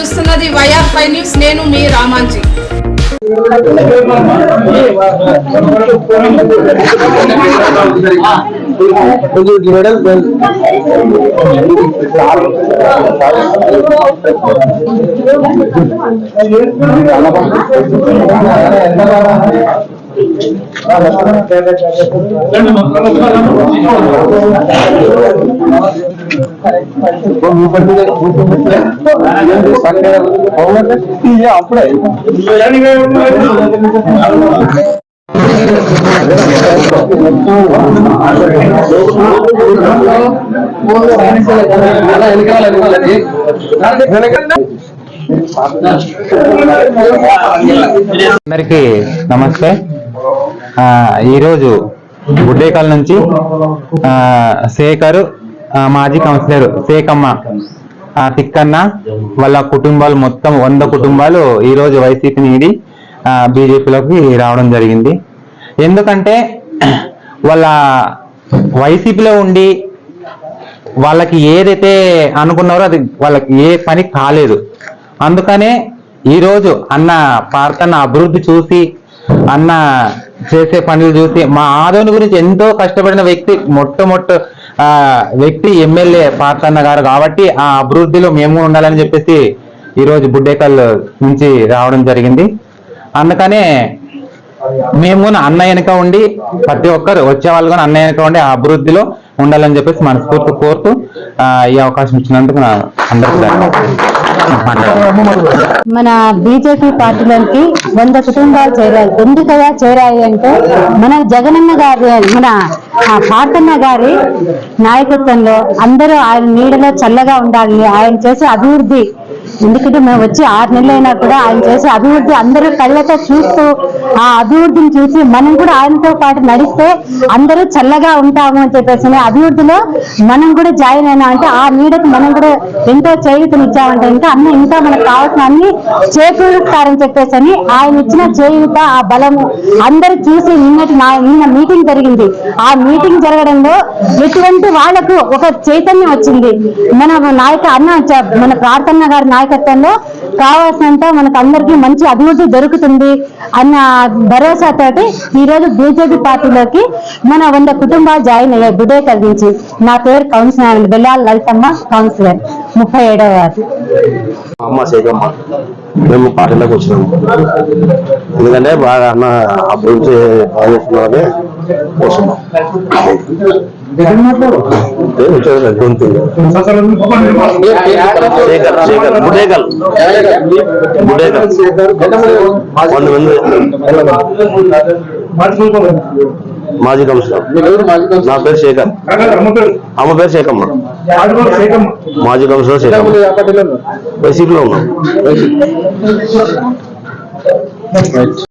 చూస్తున్నది YR five news. నేను మీ Ramanji. Madam అప్పుడే అందరికి నమస్తే. ఈరోజు గుడ్డేకల్ నుంచి ఆ, శేఖర్ మాజీ కౌన్సిలర్ శేఖమ్మ తిక్కన్న వాళ్ళ కుటుంబాలు మొత్తం వంద కుటుంబాలు ఈరోజు వైసీపీ నీడి బీజేపీలోకి రావడం జరిగింది. ఎందుకంటే వాళ్ళ వైసీపీలో ఉండి వాళ్ళకి ఏదైతే అనుకున్నారో అది వాళ్ళకి ఏ పని కాలేదు. అందుకనే ఈరోజు అన్న పార్కన్న అభివృద్ధి చూసి అన్న చేసే పనులు చూసి మా ఆదోని గురించి ఎంతో కష్టపడిన వ్యక్తి మొట్టమొట్ట వ్యక్తి ఎమ్మెల్యే పార్కన్న గారు కాబట్టి ఆ అభివృద్ధిలో మేము ఉండాలని చెప్పేసి ఈరోజు బుడ్డేకల్ నుంచి రావడం జరిగింది. అందుకనే మేము కూడా అన్న వెనక ఉండి ప్రతి ఒక్కరు వచ్చే వాళ్ళు కూడా అన్న వెనక ఉండి ఆ అభివృద్ధిలో ఉండాలని చెప్పేసి మనస్ఫూర్తి కోరుతూ ఈ అవకాశం ఇచ్చినందుకు నా అందరికీ మన బీజేపీ పార్టీలోకి వంద కుటుంబాలు చేరాలి ఎందుకగా చేరాయి అంటే మన జగనన్న గారి మన ఆ పార్తన్న గారి నాయకత్వంలో అందరూ ఆయన నీడలో చల్లగా ఉండాలి ఆయన చేసే అభివృద్ధి ఎందుకంటే మేము వచ్చి ఆరు నెలలు అయినా కూడా ఆయన చేసే అభివృద్ధి అందరూ కళ్ళతో చూస్తూ ఆ అభివృద్ధిని చూసి మనం కూడా ఆయనతో పాటు నడిస్తే అందరూ చల్లగా ఉంటాము అని చెప్పేసి అభివృద్ధిలో మనం కూడా జాయిన్ అయినా అంటే ఆ నీడకు మనం కూడా ఎంతో చేయూతనిచ్చామంటే ఇంకా అన్న ఇంకా మనకు కావాల్సిన అన్ని చేకూరుస్తారని చెప్పేసి అని ఆయన ఇచ్చిన చేయూత ఆ బలము అందరూ చూసి నిన్నటి నా నిన్న మీటింగ్ జరిగింది. ఆ మీటింగ్ జరగడంలో ఎటువంటి వాళ్ళకు ఒక చైతన్యం వచ్చింది. మన నాయక అన్న మన ప్రార్థన గారి నాయకత్వంలో కావాల్సినంత మనకు అందరికీ మంచి అభివృద్ధి దొరుకుతుంది అన్న భరోసాతోటి ఈ రోజు బీజేపీ పార్టీలోకి మన వంద కుటుంబాలు జాయిన్ అయ్యాయి బుడేకల్ నుంచి నా పేరు కౌన్సిలర్ బెల్లాల్ లలితమ్మ కౌన్సిలర్. ముప్పై ఏడవ వార్డు. అమ్మ మేము పార్టీలోకి వచ్చినాము. ఎందుకంటే బాగా అన్న అభివృద్ధి బాగా చేస్తున్నామని వస్తున్నాం అంటే వచ్చేది గొంతు. శేఖర్ శేఖర్ వంద మంది మాజీ కమిషనర్ నా పేరు శేఖర్. అమ్మ పేరు శేఖమ్మ. మాజీ కమిషనర్ శేఖమ్మ. వైసీపీలో ఉన్నాం.